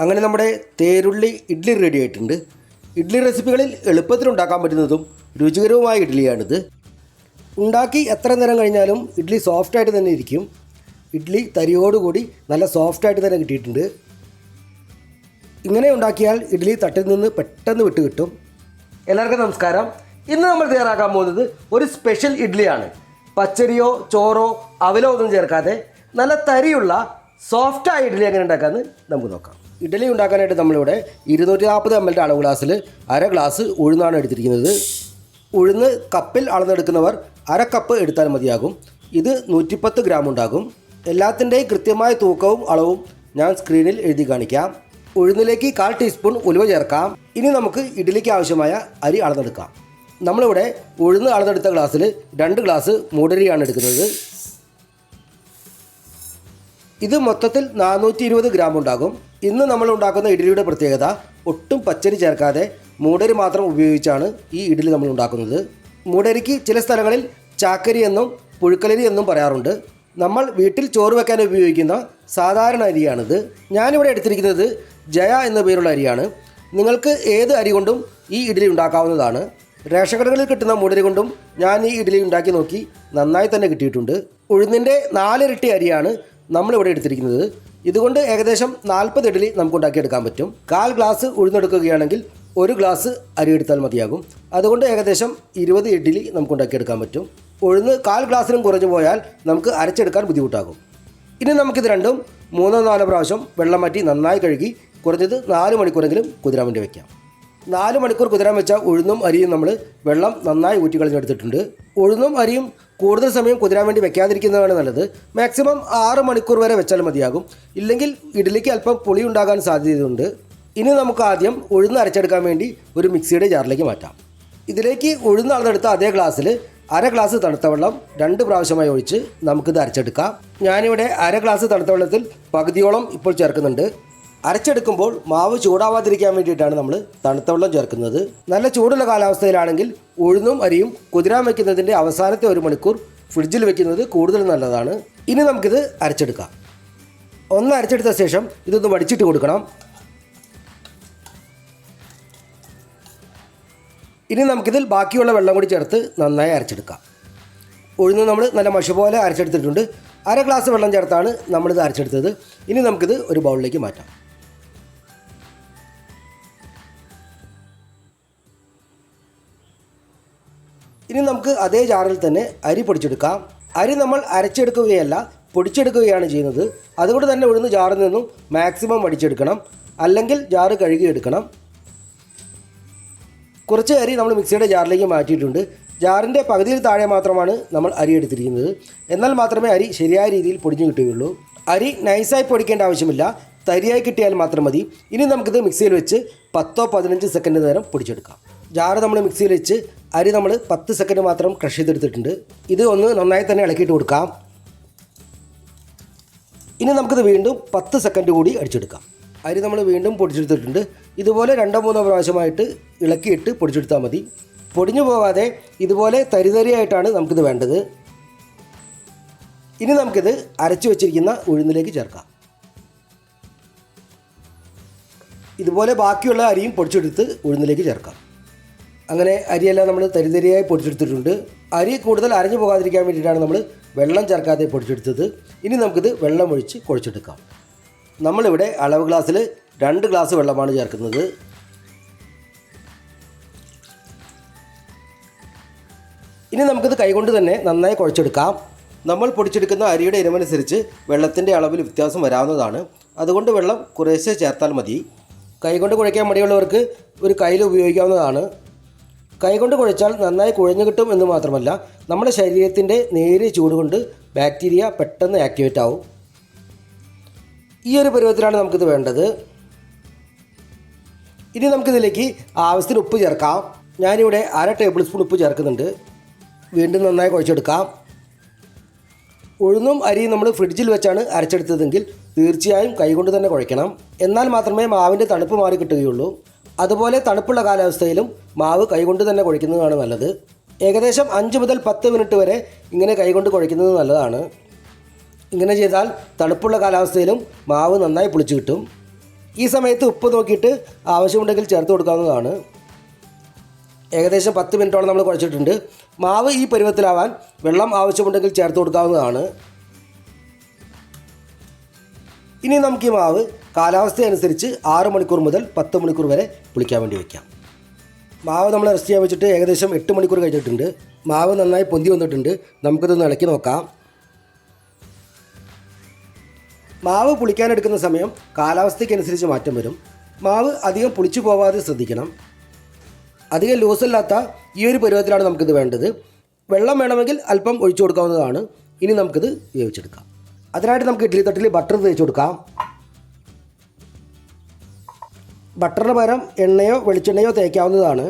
അങ്ങനെ നമ്മുടെ തേരുള്ളി ഇഡ്ഡലി റെഡി ആയിട്ടുണ്ട്. ഇഡ്ഡലി റെസിപ്പികളിൽ എളുപ്പത്തിൽ ഉണ്ടാക്കാൻ പറ്റുന്നതും രുചികരവുമായ ഇഡ്ഡലിയാണിത് ഉണ്ടാക്കി എത്ര നേരം കഴിഞ്ഞാലും ഇഡ്ഡലി സോഫ്റ്റായിട്ട് തന്നെ ഇരിക്കും. ഇഡ്ഡലി തരിയോടുകൂടി നല്ല സോഫ്റ്റായിട്ട് തന്നെ കിട്ടിയിട്ടുണ്ട്. ഇങ്ങനെ ഉണ്ടാക്കിയാൽ ഇഡ്ഡലി തട്ടിൽ നിന്ന് പെട്ടെന്ന് വിട്ട് കിട്ടും. എല്ലാവർക്കും നമസ്കാരം. ഇന്ന് നമ്മൾ തയ്യാറാക്കാൻ പോകുന്നത് ഒരു സ്പെഷ്യൽ ഇഡ്ഡലിയാണ് പച്ചരിയോ ചോറോ അവലോ ഒന്നും ചേർക്കാതെ നല്ല തരിയുള്ള സോഫ്റ്റായ ഇഡ്ഡലി എങ്ങനെ ഉണ്ടാക്കാമെന്ന് നമുക്ക് നോക്കാം. ഇഡ്ഡലി ഉണ്ടാക്കാനായിട്ട് നമ്മളിവിടെ ഇരുന്നൂറ്റി നാൽപ്പത് എം എല്ലിന്റെ അളവ് ഗ്ലാസ്സിൽ അര ഗ്ലാസ് ഉഴുന്നാണ് എടുത്തിരിക്കുന്നത്. ഉഴുന്ന് കപ്പിൽ അളന്നെടുക്കുന്നവർ അര കപ്പ് എടുത്താൽ മതിയാകും. ഇത് നൂറ്റിപ്പത്ത് ഗ്രാം ഉണ്ടാകും. എല്ലാത്തിന്റെയും കൃത്യമായ തൂക്കവും അളവും ഞാൻ സ്ക്രീനിൽ എഴുതി കാണിക്കാം. ഉഴുന്നിലേക്ക് കാൽ ടീസ്പൂൺ ഉലുവ ചേർക്കാം. ഇനി നമുക്ക് ഇഡ്ഡലിക്ക് ആവശ്യമായ അരി അളന്നെടുക്കാം. നമ്മളിവിടെ ഉഴുന്ന് അളന്നെടുത്ത ഗ്ലാസ്സിൽ രണ്ട് ഗ്ലാസ് മൂടരിയാണ് എടുക്കുന്നത്. ഇത് മൊത്തത്തിൽ നാനൂറ്റി ഇരുപത് ഗ്രാം ഉണ്ടാകും. ഇന്ന് നമ്മൾ ഉണ്ടാക്കുന്ന ഇഡ്ഡലിയുടെ പ്രത്യേകത ഒട്ടും പച്ചരി ചേർക്കാതെ മൂടരി മാത്രം ഉപയോഗിച്ചാണ് ഈ ഇഡ്ഡലി നമ്മൾ ഉണ്ടാക്കുന്നത് മൂടരിക്ക് ചില സ്ഥലങ്ങളിൽ ചാക്കരി എന്നും പുഴുക്കലരി എന്നും പറയാറുണ്ട്. നമ്മൾ വീട്ടിൽ ചോറ് വെക്കാൻ ഉപയോഗിക്കുന്ന സാധാരണ അരിയാണിത്. ഞാനിവിടെ എടുത്തിരിക്കുന്നത് ജയ എന്ന പേരുള്ള അരിയാണ്. നിങ്ങൾക്ക് ഏത് അരി കൊണ്ടും ഈ ഇഡ്ഡലി ഉണ്ടാക്കാവുന്നതാണ്. റേഷൻ കടകളിൽ കിട്ടുന്ന മൂടരി കൊണ്ടും ഞാൻ ഈ ഇഡ്ഡലി ഉണ്ടാക്കി നോക്കി നന്നായി തന്നെ കിട്ടിയിട്ടുണ്ട്. ഉഴുന്നിന്റെ നാലിരട്ടി അരിയാണ് നമ്മളിവിടെ എടുത്തിരിക്കുന്നത്. ഇതുകൊണ്ട് ഏകദേശം നാൽപ്പത് ഇഡലി നമുക്ക് ഉണ്ടാക്കിയെടുക്കാൻ പറ്റും. കാൽ ഗ്ലാസ് ഉഴുന്നെടുക്കുകയാണെങ്കിൽ ഒരു ഗ്ലാസ് അരി എടുത്താൽ മതിയാകും. അതുകൊണ്ട് ഏകദേശം ഇരുപത് ഇഡ്ഡലി നമുക്ക് ഉണ്ടാക്കിയെടുക്കാൻ പറ്റും. ഉഴുന്ന് കാൽ ഗ്ലാസ്സിനും കുറഞ്ഞു പോയാൽ നമുക്ക് അരച്ചെടുക്കാൻ ബുദ്ധിമുട്ടാകും. ഇനി നമുക്കിത് രണ്ടും മൂന്നോ നാലോ പ്രാവശ്യം വെള്ളം മാറ്റി നന്നായി കഴുകി കുറഞ്ഞത് നാല് മണിക്കൂറെങ്കിലും കുതിരാൻ വേണ്ടി വയ്ക്കാം നാല് മണിക്കൂർ കുതിരാൻ വെച്ച ഉഴുന്നും അരിയും നമ്മൾ വെള്ളം നന്നായി ഊറ്റി കളഞ്ഞെടുത്തിട്ടുണ്ട് ഉഴുന്നും അരിയും കൂടുതൽ സമയം കുതിരാൻ വേണ്ടി വെക്കാതിരിക്കുന്നതാണ് നല്ലത്. മാക്സിമം ആറ് മണിക്കൂർ വരെ വെച്ചാൽ മതിയാകും. ഇല്ലെങ്കിൽ ഇഡ്ഡലിക്ക് അല്പം പുളി ഉണ്ടാകാൻ സാധ്യതയുണ്ട്. ഇനി നമുക്ക് ആദ്യം ഉഴുന്ന് അരച്ചെടുക്കാൻ വേണ്ടി ഒരു മിക്സിയുടെ ജാറിലേക്ക് മാറ്റാം. ഇതിലേക്ക് ഉഴുന്ന് അളന്നെടുത്ത അതേ ഗ്ലാസ്സിൽ അര ഗ്ലാസ് തണുത്ത വെള്ളം രണ്ട് പ്രാവശ്യമായി ഒഴിച്ച് നമുക്കിത് അരച്ചെടുക്കാം. ഞാനിവിടെ അര ഗ്ലാസ് തണുത്ത വെള്ളത്തിൽ പകുതിയോളം ഇപ്പോൾ ചേർക്കുന്നുണ്ട്. അരച്ചെടുക്കുമ്പോൾ മാവ് ചൂടാവാതിരിക്കാൻ വേണ്ടിയിട്ടാണ് നമ്മൾ തണുത്ത വെള്ളം ചേർക്കുന്നത്. നല്ല ചൂടുള്ള കാലാവസ്ഥയിലാണെങ്കിൽ ഉഴുന്നും അരിയും കുതിരാൻ വയ്ക്കുന്നതിന്റെ അവസാനത്തെ ഒരു മണിക്കൂർ ഫ്രിഡ്ജിൽ വെക്കുന്നത് കൂടുതൽ നല്ലതാണ്. ഇനി നമുക്കിത് അരച്ചെടുക്കാം. ഒന്ന് അരച്ചെടുത്ത ശേഷം ഇതൊന്ന് വടിച്ചിട്ട് കൊടുക്കണം. ഇനി നമുക്കിതിൽ ബാക്കിയുള്ള വെള്ളം കൂടി ചേർത്ത് നന്നായി അരച്ചെടുക്കാം. ഉഴുന്ന് നമ്മൾ നല്ല മഷി പോലെ അരച്ചെടുത്തിട്ടുണ്ട്. അര ഗ്ലാസ് വെള്ളം ചേർത്താണ് നമ്മളിത് അരച്ചെടുത്തത്. ഇനി നമുക്കിത് ഒരു ബൗളിലേക്ക് മാറ്റാം. ഇനി നമുക്ക് അതേ ജാറിൽ തന്നെ അരി പൊടിച്ചെടുക്കാം. അരി നമ്മൾ അരച്ചെടുക്കുകയല്ല പൊടിച്ചെടുക്കുകയാണ് ചെയ്യുന്നത്. അതുകൊണ്ട് തന്നെ ഉഴുന്ന് ജാറിൽ നിന്നും മാക്സിമം അടിച്ചെടുക്കണം. അല്ലെങ്കിൽ ജാറ് കഴുകിയെടുക്കണം. കുറച്ച് അരി നമ്മൾ മിക്സിയുടെ ജാറിലേക്ക് മാറ്റിയിട്ടുണ്ട്. ജാറിന്റെ പകുതിയിൽ താഴെ മാത്രമാണ് നമ്മൾ അരി എടുത്തിരിക്കുന്നത്. എന്നാൽ മാത്രമേ അരി ശരിയായ രീതിയിൽ പൊടിഞ്ഞു കിട്ടുകയുള്ളൂ. അരി നൈസായി പൊടിക്കേണ്ട ആവശ്യമില്ല. തരിയായി കിട്ടിയാൽ മാത്രം മതി. ഇനി നമുക്കിത് മിക്സിയിൽ വെച്ച് പത്തോ പതിനഞ്ച് സെക്കൻഡ് നേരം പൊടിച്ചെടുക്കാം. ജാറ് നമ്മൾ മിക്സിയിൽ വെച്ച് അരി നമ്മൾ പത്ത് സെക്കൻഡ് മാത്രം ക്രഷ് ചെയ്തെടുത്തിട്ടുണ്ട്. ഇത് ഒന്ന് നന്നായി തന്നെ ഇളക്കിയിട്ട് കൊടുക്കാം. ഇനി നമുക്കിത് വീണ്ടും പത്ത് സെക്കൻഡ് കൂടി അടിച്ചെടുക്കാം. അരി നമ്മൾ വീണ്ടും പൊടിച്ചെടുത്തിട്ടുണ്ട്. ഇതുപോലെ രണ്ടോ മൂന്നോ പ്രാവശ്യമായിട്ട് ഇളക്കിയിട്ട് പൊടിച്ചെടുത്താൽ മതി. പൊടിഞ്ഞു പോകാതെ ഇതുപോലെ തരിതരിയായിട്ടാണ് നമുക്കിത് വേണ്ടത്. ഇനി നമുക്കിത് അരച്ചു വെച്ചിരിക്കുന്ന ഉഴുന്നിലേക്ക് ചേർക്കാം. ഇതുപോലെ ബാക്കിയുള്ള അരിയും പൊടിച്ചെടുത്ത് ഉഴുന്നിലേക്ക് ചേർക്കാം. അങ്ങനെ അരിയെല്ലാം നമ്മൾ തരിതരിയായി പൊടിച്ചെടുത്തിട്ടുണ്ട്. അരി കൂടുതൽ അരഞ്ഞു പോകാതിരിക്കാൻ വേണ്ടിയിട്ടാണ് നമ്മൾ വെള്ളം ചേർക്കാതെ പൊടിച്ചെടുത്തത്. ഇനി നമുക്കിത് വെള്ളം ഒഴിച്ച് കുഴച്ചെടുക്കാം. നമ്മളിവിടെ അളവ് ഗ്ലാസ്സിൽ രണ്ട് ഗ്ലാസ് വെള്ളമാണ് ചേർക്കുന്നത്. ഇനി നമുക്കിത് കൈകൊണ്ട് തന്നെ നന്നായി കുഴച്ചെടുക്കാം. നമ്മൾ പൊടിച്ചെടുക്കുന്ന അരിയുടെ ഇനമനുസരിച്ച് വെള്ളത്തിന്റെ അളവിൽ വ്യത്യാസം വരാവുന്നതാണ്. അതുകൊണ്ട് വെള്ളം കുറേശ്ശെ ചേർത്താൽ മതി. കൈകൊണ്ട് കുഴയ്ക്കാൻ മടിയുള്ളവർക്ക് ഒരു കയ്യിൽ ഉപയോഗിക്കാവുന്നതാണ്. കൈകൊണ്ട് കുഴച്ചാൽ നന്നായി കുഴഞ്ഞു കിട്ടും എന്ന് മാത്രമല്ല നമ്മുടെ ശരീരത്തിന്റെ നേരിയ ചൂട് കൊണ്ട് ബാക്ടീരിയ പെട്ടെന്ന് ആക്ടിവേറ്റ് ആവും. ഈ ഒരു പരുവത്തിലാണ് നമുക്കിത് വേണ്ടത്. ഇനി നമുക്കിതിലേക്ക് ആവശ്യത്തിന് ഉപ്പ് ചേർക്കാം. ഞാനിവിടെ അര ടേബിൾ സ്പൂൺ ഉപ്പ് ചേർക്കുന്നുണ്ട്. വീണ്ടും നന്നായി കുഴച്ചെടുക്കാം. ഉഴുന്നും അരിയും നമ്മൾ ഫ്രിഡ്ജിൽ വെച്ചാണ് അരച്ചെടുത്തതെങ്കിൽ തീർച്ചയായും കൈകൊണ്ട് തന്നെ കുഴയ്ക്കണം. എന്നാൽ മാത്രമേ മാവിന്റെ തണുപ്പ് മാറി കിട്ടുകയുള്ളൂ. അതുപോലെ തണുപ്പുള്ള കാലാവസ്ഥയിലും മാവ് കൈകൊണ്ട് തന്നെ കുഴിക്കുന്നതാണ് നല്ലത്. ഏകദേശം അഞ്ച് മുതൽ പത്ത് മിനിറ്റ് വരെ ഇങ്ങനെ കൈകൊണ്ട് കുഴിക്കുന്നത് നല്ലതാണ്. ഇങ്ങനെ ചെയ്താൽ തണുപ്പുള്ള കാലാവസ്ഥയിലും മാവ് നന്നായി പുളിച്ചു കിട്ടും. ഈ സമയത്ത് ഉപ്പ് നോക്കിയിട്ട് ആവശ്യമുണ്ടെങ്കിൽ ചേർത്ത് കൊടുക്കാവുന്നതാണ്. ഏകദേശം പത്ത് മിനിറ്റോളം നമ്മൾ കുഴച്ചിട്ടുണ്ട്. മാവ് ഈ പരുവത്തിലാവാൻ വെള്ളം ആവശ്യമുണ്ടെങ്കിൽ ചേർത്ത് കൊടുക്കാവുന്നതാണ്. ഇനി നമുക്ക് ഈ മാവ് കാലാവസ്ഥ അനുസരിച്ച് ആറ് മണിക്കൂർ മുതൽ പത്ത് മണിക്കൂർ വരെ പുളിക്കാൻ വേണ്ടി വയ്ക്കാം മാവ് നമ്മൾ റെസ്റ്റ് ചെയ്യാൻ വെച്ചിട്ട് ഏകദേശം എട്ട് മണിക്കൂർ കഴിഞ്ഞിട്ടുണ്ട്. മാവ് നന്നായി പൊന്തി വന്നിട്ടുണ്ട്. നമുക്കിതൊന്ന് ഇളക്കി നോക്കാം. മാവ് പുളിക്കാനെടുക്കുന്ന സമയം കാലാവസ്ഥയ്ക്കനുസരിച്ച് മാറ്റം വരും. മാവ് അധികം പുളിച്ചു പോവാതെ ശ്രദ്ധിക്കണം. അധികം ലൂസല്ലാത്ത ഈ ഒരു പരുവത്തിലാണ് നമുക്കിത് വേണ്ടത്. വെള്ളം വേണമെങ്കിൽ അല്പം ഒഴിച്ചു കൊടുക്കാവുന്നതാണ്. ഇനി നമുക്കിത് വേവിച്ചെടുക്കാം അതിനായിട്ട് നമുക്ക് ഇഡ്ഡലി തട്ടിൽ ബട്ടർ തേച്ച് കൊടുക്കാം. ബട്ടറിന് പകരം എണ്ണയോ വെളിച്ചെണ്ണയോ തേക്കാവുന്നതാണ്.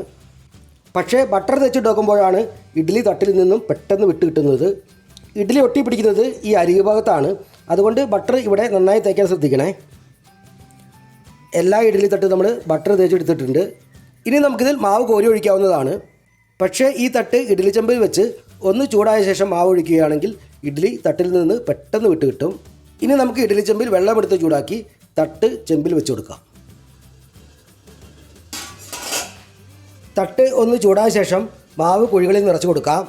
പക്ഷേ ബട്ടർ തേച്ചിട്ടുണ്ടാക്കുമ്പോഴാണ് ഇഡ്ഡലി തട്ടിൽ നിന്നും പെട്ടെന്ന് വിട്ട് കിട്ടുന്നത്. ഇഡ്ഡലി ഒട്ടി പിടിക്കുന്നത് ഈ അരി ഭാഗത്താണ് അതുകൊണ്ട് ബട്ടർ ഇവിടെ നന്നായി തേക്കാൻ ശ്രദ്ധിക്കണേ. എല്ലാ ഇഡ്ഡലി തട്ട് നമ്മൾ ബട്ടർ തേച്ചെടുത്തിട്ടുണ്ട്. ഇനി നമുക്കിതിൽ മാവ് കോരി ഒഴിക്കാവുന്നതാണ്. പക്ഷേ ഈ തട്ട് ഇഡ്ഡലി ചെമ്പിൽ വെച്ച് ഒന്ന് ചൂടായ ശേഷം മാവ് ഒഴിക്കുകയാണെങ്കിൽ ഇഡ്ഡലി തട്ടിൽ നിന്ന് പെട്ടെന്ന് വിട്ട് കിട്ടും. ഇനി നമുക്ക് ഇഡ്ഡലി ചെമ്പിൽ വെള്ളമെടുത്ത് ചൂടാക്കി തട്ട് ചെമ്പിൽ വെച്ച് കൊടുക്കാം. തട്ട് ഒന്ന് ചൂടായ ശേഷം മാവ് കുഴികളിൽ നിറച്ച് കൊടുക്കാം.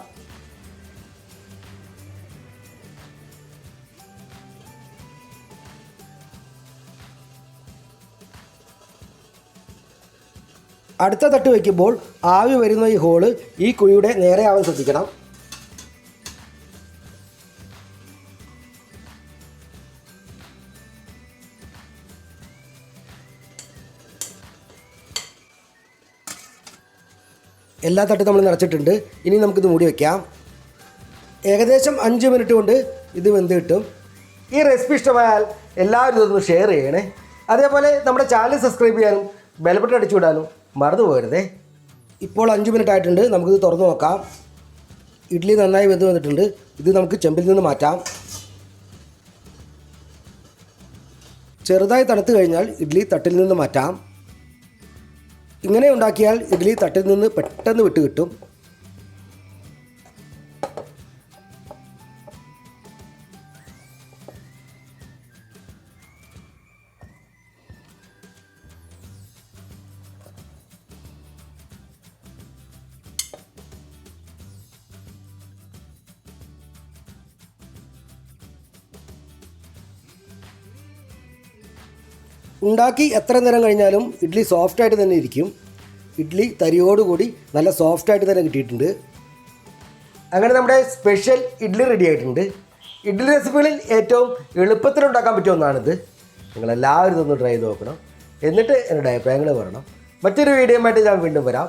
അടുത്ത തട്ട് വയ്ക്കുമ്പോൾ ആവി വരുന്ന ഈ ഹോൾ ഈ കുഴിയുടെ നേരെയാവാൻ ശ്രദ്ധിക്കണം. എല്ലാ തട്ടും നമ്മൾ നിറച്ചിട്ടുണ്ട്. ഇനി നമുക്കിത് മൂടി വയ്ക്കാം ഏകദേശം അഞ്ച് മിനിറ്റ് കൊണ്ട് ഇത് വെന്ത് കിട്ടും. ഈ റെസിപ്പി ഇഷ്ടമായാൽ എല്ലാവരും ഇതൊന്ന് ഷെയർ ചെയ്യണേ. അതേപോലെ നമ്മുടെ ചാനൽ സബ്സ്ക്രൈബ് ചെയ്യാനും ബെൽബട്ടൺ അടിച്ചു വിടാനും മറന്നു പോകരുതേ. ഇപ്പോൾ അഞ്ച് മിനിറ്റ് ആയിട്ടുണ്ട്. നമുക്കിത് തുറന്നു നോക്കാം. ഇഡ്ഡലി നന്നായി വെന്ത് വന്നിട്ടുണ്ട്. ഇത് നമുക്ക് ചെമ്പിൽ നിന്ന് മാറ്റാം. ചെറുതായി തണുത്ത് കഴിഞ്ഞാൽ ഇഡ്ഡലി തട്ടിൽ നിന്ന് മാറ്റാം. ഇങ്ങനെ ഉണ്ടാക്കിയാൽ ഇഡ്ഡലി തട്ടിൽ നിന്ന് പെട്ടെന്ന് വിട്ട് കിട്ടും. ഉണ്ടാക്കി എത്ര നേരം കഴിഞ്ഞാലും ഇഡ്ഡലി സോഫ്റ്റായിട്ട് തന്നെ ഇരിക്കും. ഇഡ്ഡലി തരിയോടുകൂടി നല്ല സോഫ്റ്റായിട്ട് തന്നെ കിട്ടിയിട്ടുണ്ട്. അങ്ങനെ നമ്മുടെ സ്പെഷ്യൽ ഇഡ്ഡലി റെഡി ആയിട്ടുണ്ട്. ഇഡ്ഡലി റെസിപ്പികളിൽ ഏറ്റവും എളുപ്പത്തിൽ ഉണ്ടാക്കാൻ പറ്റിയ ഒന്നാണിത്. നിങ്ങളെല്ലാവരും ഇതൊന്ന് ട്രൈ ചെയ്ത് നോക്കണം. എന്നിട്ട് എന്നോട് അഭിപ്രായങ്ങൾ പറയണം. മറ്റൊരു വീഡിയോ ആയിട്ട് ഞാൻ വീണ്ടും വരാം.